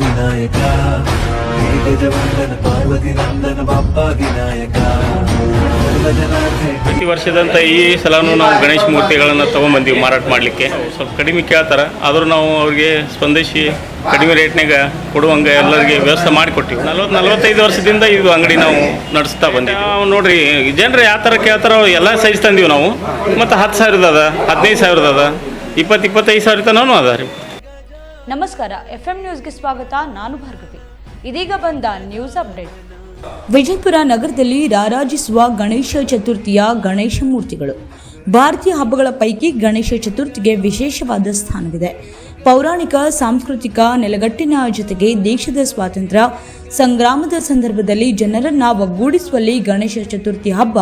ವಿನಾಯಕ. ಹೇ ಗಜವಂದನ ಪಾರ್ವತಿ ನಂದನ ಬಪ್ಪ ವಿನಾಯಕ. ಪ್ರತಿ ವರ್ಷದಂತ ಈ ಸಲನೂ ನಾವು ಗಣೇಶ ಮೂರ್ತಿಗಳನ್ನು ತೊಗೊಂಬಂದೀವಿ ಮಾರಾಟ ಮಾಡಲಿಕ್ಕೆ. ಸ್ವಲ್ಪ ಕಡಿಮೆ ಕೇಳ್ತಾರೆ ಆದರೂ ನಾವು ಅವ್ರಿಗೆ ಸ್ಪಂದಿಸಿ ಕಡಿಮೆ ರೇಟ್ನಾಗ ಕೊಡುವಂಗೆ ಎಲ್ಲರಿಗೆ ವ್ಯವಸ್ಥೆ ಮಾಡಿಕೊಟ್ಟಿವಿ. ನಲ್ವತ್ತು ನಲ್ವತ್ತೈದು ವರ್ಷದಿಂದ ಇದು ಅಂಗಡಿ ನಾವು ನಡೆಸ್ತಾ ಬಂದೀವಿ. ನಾವು ನೋಡ್ರಿ ಜನರು ಯಾವ ಥರ ಕೇಳ್ತಾರೋ ಎಲ್ಲ ಸೈಜ್ ತಂದೀವಿ ನಾವು. ಮತ್ತು ಹತ್ತು ಸಾವಿರದ ಅದ ಹದಿನೈದು ಸಾವಿರದ ಅದ ಇಪ್ಪತ್ತು ಇಪ್ಪತ್ತೈದು ಸಾವಿರ ತನೂ ಅದ ರೀ. ನಮಸ್ಕಾರ ಎಫ್ ಎಂ ನ್ಯೂಸ್ಗೆ ಸ್ವಾಗತ, ನಾನು ಭಾರ್ಗವಿ. ಇದೀಗ ಬಂದ ನ್ಯೂಸ್ ಅಪ್ಡೇಟ್. ವಿಜಯಪುರ ನಗರದಲ್ಲಿ ರಾರಾಜಿಸುವ ಗಣೇಶ ಚತುರ್ಥಿಯ ಗಣೇಶ ಮೂರ್ತಿಗಳು. ಭಾರತೀಯ ಹಬ್ಬಗಳ ಪೈಕಿ ಗಣೇಶ ಚತುರ್ಥಿಗೆ ವಿಶೇಷವಾದ ಸ್ಥಾನವಿದೆ. ಪೌರಾಣಿಕ, ಸಾಂಸ್ಕೃತಿಕ ನೆಲೆಗಟ್ಟಿನ ಜೊತೆಗೆ ದೇಶದ ಸ್ವಾತಂತ್ರ್ಯ, ಸಂಗ್ರಾಮದ ಸಂದರ್ಭದಲ್ಲಿ ಜನರನ್ನ ಒಗ್ಗೂಡಿಸುವಲ್ಲಿ ಗಣೇಶ ಚತುರ್ಥಿ ಹಬ್ಬ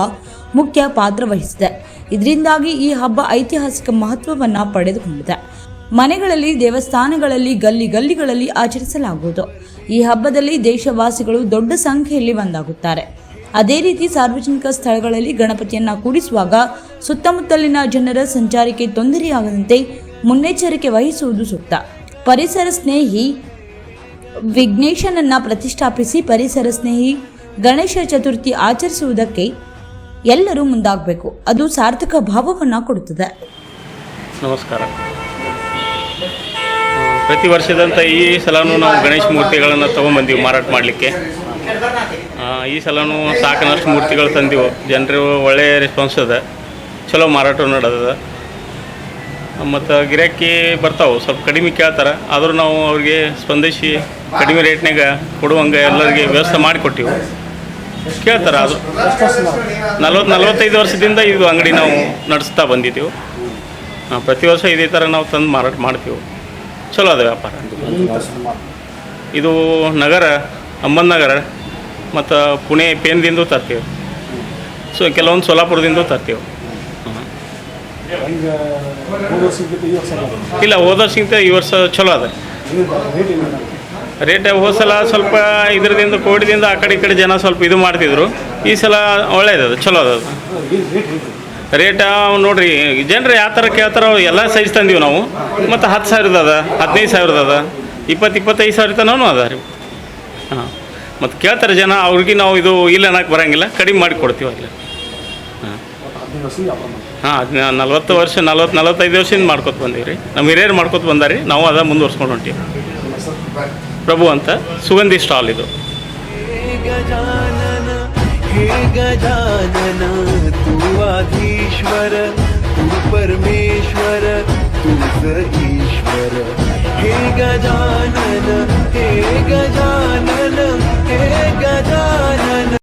ಮುಖ್ಯ ಪಾತ್ರ ವಹಿಸಿದೆ. ಇದರಿಂದಾಗಿ ಈ ಹಬ್ಬ ಐತಿಹಾಸಿಕ ಮಹತ್ವವನ್ನು ಪಡೆದುಕೊಂಡಿದೆ. ಮನೆಗಳಲ್ಲಿ, ದೇವಸ್ಥಾನಗಳಲ್ಲಿ, ಗಲ್ಲಿ ಗಲ್ಲಿಗಳಲ್ಲಿ ಆಚರಿಸಲಾಗುವುದು. ಈ ಹಬ್ಬದಲ್ಲಿ ದೇಶವಾಸಿಗಳು ದೊಡ್ಡ ಸಂಖ್ಯೆಯಲ್ಲಿ ಒಂದಾಗುತ್ತಾರೆ. ಅದೇ ರೀತಿ ಸಾರ್ವಜನಿಕ ಸ್ಥಳಗಳಲ್ಲಿ ಗಣಪತಿಯನ್ನ ಕೂಡಿಸುವಾಗ ಸುತ್ತಮುತ್ತಲಿನ ಜನರ ಸಂಚಾರಕ್ಕೆ ತೊಂದರೆಯಾಗದಂತೆ ಮುನ್ನೆಚ್ಚರಿಕೆ ವಹಿಸುವುದು ಸೂಕ್ತ. ಪರಿಸರ ಸ್ನೇಹಿ ವಿಘ್ನೇಶನನ್ನ ಪ್ರತಿಷ್ಠಾಪಿಸಿ ಪರಿಸರ ಸ್ನೇಹಿ ಗಣೇಶ ಚತುರ್ಥಿ ಆಚರಿಸುವುದಕ್ಕೆ ಎಲ್ಲರೂ ಮುಂದಾಗಬೇಕು. ಅದು ಸಾರ್ಥಕ ಭಾವವನ್ನು ಕೊಡುತ್ತದೆ. ನಮಸ್ಕಾರ. ಪ್ರತಿ ವರ್ಷದಂತ ಈ ಸಲನೂ ನಾವು ಗಣೇಶ ಮೂರ್ತಿಗಳನ್ನು ತೊಗೊಂಬಂದೀವಿ ಮಾರಾಟ ಮಾಡಲಿಕ್ಕೆ. ಈ ಸಲನೂ ಸಾಕನಷ್ಟು ಮೂರ್ತಿಗಳು ತಂದಿವು. ಜನರು ಒಳ್ಳೆಯ ರೆಸ್ಪಾನ್ಸ್ ಅದ. ಚಲೋ ಮಾರಾಟ ನಡೆದದ. ಮತ್ತು ಗಿರಾಕಿ ಬರ್ತಾವೆ. ಸ್ವಲ್ಪ ಕಡಿಮೆ ಕೇಳ್ತಾರೆ. ಆದರೂ ನಾವು ಅವ್ರಿಗೆ ಸ್ಪಂದಿಸಿ ಕಡಿಮೆ ರೇಟ್ನಾಗ ಕೊಡುವಂಗೆ ಎಲ್ಲರಿಗೆ ವ್ಯವಸ್ಥೆ ಮಾಡಿಕೊಟ್ಟಿವು. ಕೇಳ್ತಾರೆ ಅದು. ನಲ್ವತ್ತು ನಲ್ವತ್ತೈದು ವರ್ಷದಿಂದ ಇದು ಅಂಗಡಿ ನಾವು ನಡೆಸ್ತಾ ಬಂದಿದ್ದೀವಿ. ಪ್ರತಿ ವರ್ಷ ಇದೇ ಥರ ನಾವು ತಂದು ಮಾರಾಟ ಮಾಡ್ತೀವಿ. ಚಲೋ ಅದ ವ್ಯಾಪಾರ. ಇದು ನಗರ, ಅಂಬನ್ ನಗರ ಮತ್ತು ಪುಣೆ, ಪೇನ್ದಿಂದ ತರ್ತೀವಿ. ಸೊ, ಕೆಲವೊಂದು ಸೋಲಾಪುರದಿಂದ ತರ್ತೀವಿ. ಇಲ್ಲ ವರ್ಷಕ್ಕಿಂತ ಈ ವರ್ಷ ಚಲೋ ಅದ. ರೇಟ್ ಸಲ ಸ್ವಲ್ಪ ಇದರದಿಂದ, ಕೋಡಿದಿಂದ ಆ ಕಡೆ ಈ ಕಡೆ ಜನ ಸ್ವಲ್ಪ ಇದು ಮಾಡ್ತಿದ್ರು. ಈ ಸಲ ಒಳ್ಳೇದದ, ಚಲೋ ಅದ. ರೇಟ್ ನೋಡ್ರಿ, ಜನರು ಯಾವ ಥರ ಕೇಳ್ತಾರೋ ಎಲ್ಲ ಸೈಜ್ ತಂದೀವಿ ನಾವು. ಮತ್ತು ಹತ್ತು ಸಾವಿರದ ಅದ, ಹದಿನೈದು ಸಾವಿರದ ಅದ, ಇಪ್ಪತ್ತು ಇಪ್ಪತ್ತೈದು ಸಾವಿರ ತನೂ ಅದ ರೀ. ಹಾಂ. ಮತ್ತು ಕೇಳ್ತಾರೆ ಜನ ಅವ್ರಿಗೆ ನಾವು ಇದು ಇಲ್ಲ ಅನ್ನಕ್ಕೆ ಬರೋಂಗಿಲ್ಲ, ಕಡಿಮೆ ಮಾಡಿ ಕೊಡ್ತೀವಿ ಅಲ್ಲಿ ಹಾಂ. ಹಾಂ ನಲ್ವತ್ತು ವರ್ಷ ನಲ್ವತ್ತು ನಲ್ವತ್ತೈದು ವರ್ಷದಿಂದ ಮಾಡ್ಕೊತ ಬಂದೀವಿ ರೀ. ನಮ್ಮ ಹಿರಿಯರು ಮಾಡ್ಕೊತ ಬಂದಾರಿ ನಾವು ಅದ ಮುಂದುವರ್ಸ್ಕೊಂಡು ಹೊಂಟೀವಿ. ಪ್ರಭು ಅಂತ, ಸುಗಂಧಿ ಸ್ಟಾಲ್ ಇದು. हे गजानन हे गजानन तू आधीश्वर तू परमेश्वर तूच ईश्वर हे गजानन हे गजानन हे गजानन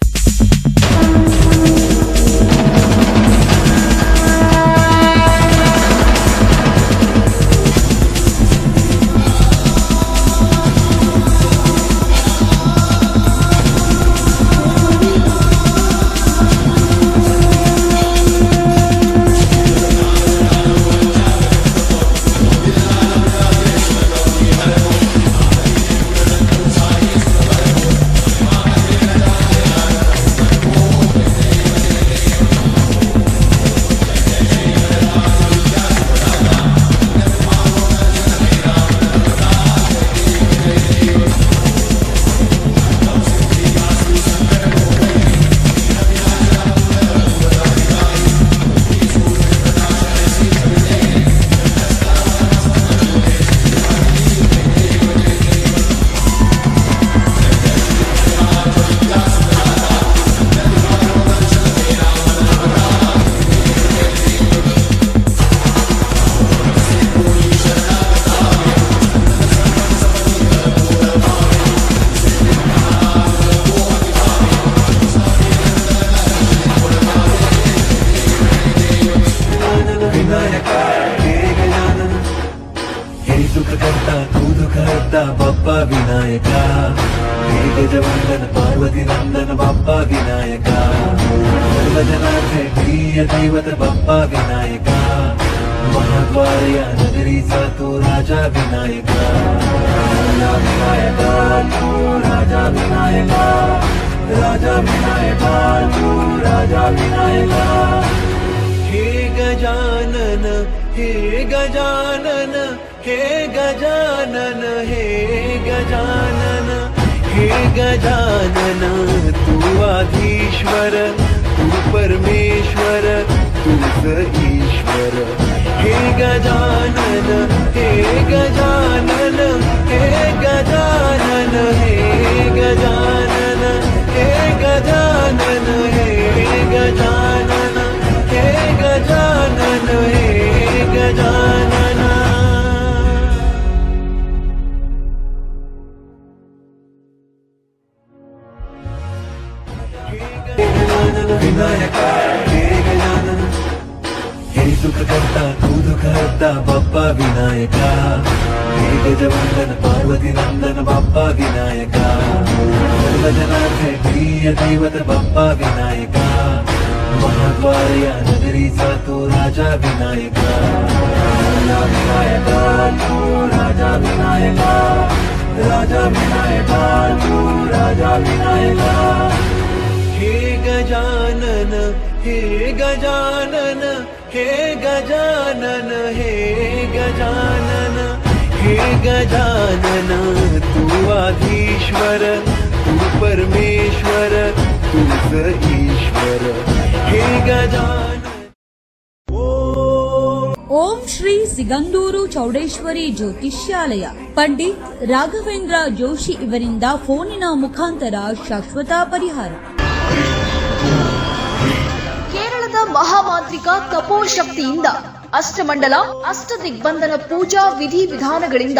विनायक हे गजानन हे सुखकर्ता तू दुःखहर्ता बाप्पा विनायका हे गजवंदन पार्वती नंदन बाप्पा विनायका सर्वजनार्थे प्रिय दैवत बाप्पा विनायका महाद्वार या नगरीचा तू राजा विनायका राजा विनायका तू राजा गजानन, हे गजानन हे गजानन हे गजानन हे गजानन, तू आधीश्वर, तू परमेश्वर तूच ईश्वर हे गजानन हे गजानन हे गजानन, हे गजानन हे गजानन विनायक हे गजानन हे सुख तू दुःख बाप्पा विनायका हे गजवंदन पार्वती नंदन बाप्पा विनायका प्रिय दैवत बाप्पा विनायका महाद्वार या नगरीचा तो राजा विनायका. राजा विनायका तू राजा विनायका. राजा विनायका तू राजा विनायका. हे गजानन हे गजानन हे गजानन हे गजानन हे गजानन, तू आधीश्वर, तू परमेश्वर, तूच ईश्वर. ಓಂ ಶ್ರೀ ಸಿಗಂದೂರು ಚೌಡೇಶ್ವರಿ ಜ್ಯೋತಿಷ್ಯಾಲಯ. ಪಂಡಿತ್ ರಾಘವೇಂದ್ರ ಜೋಶಿ ಇವರಿಂದ ಫೋನಿನ ಮುಖಾಂತರ ಶಾಶ್ವತ ಪರಿಹಾರ. ಕೇರಳದ ಮಹಾಮಾಂತ್ರಿಕ ತಪೋಶಕ್ತಿಯಿಂದ ಅಷ್ಟಮಂಡಲ ಅಷ್ಟ ದಿಗ್ಬಂಧನ ಪೂಜಾ ವಿಧಿ ವಿಧಾನಗಳಿಂದ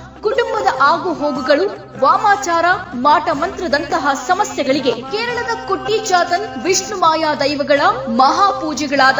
ಕುಟುಂಬದ ಆಗು ಹೋಗುಗಳು ವಾಮಾಚಾರ ಮಾಟ ಮಂತ್ರದಂತಹ ಸಮಸ್ಯೆಗಳಿಗೆ ಕೇರಳದ ಕುಟ್ಟಿ ಚಾತನ್ ವಿಷ್ಣು ಮಾಯಾ ದೈವಗಳ ಮಹಾಪೂಜೆಗಳಾದ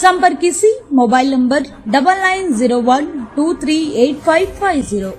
संपर्क mobile number double nine zero one two three eight five five zero.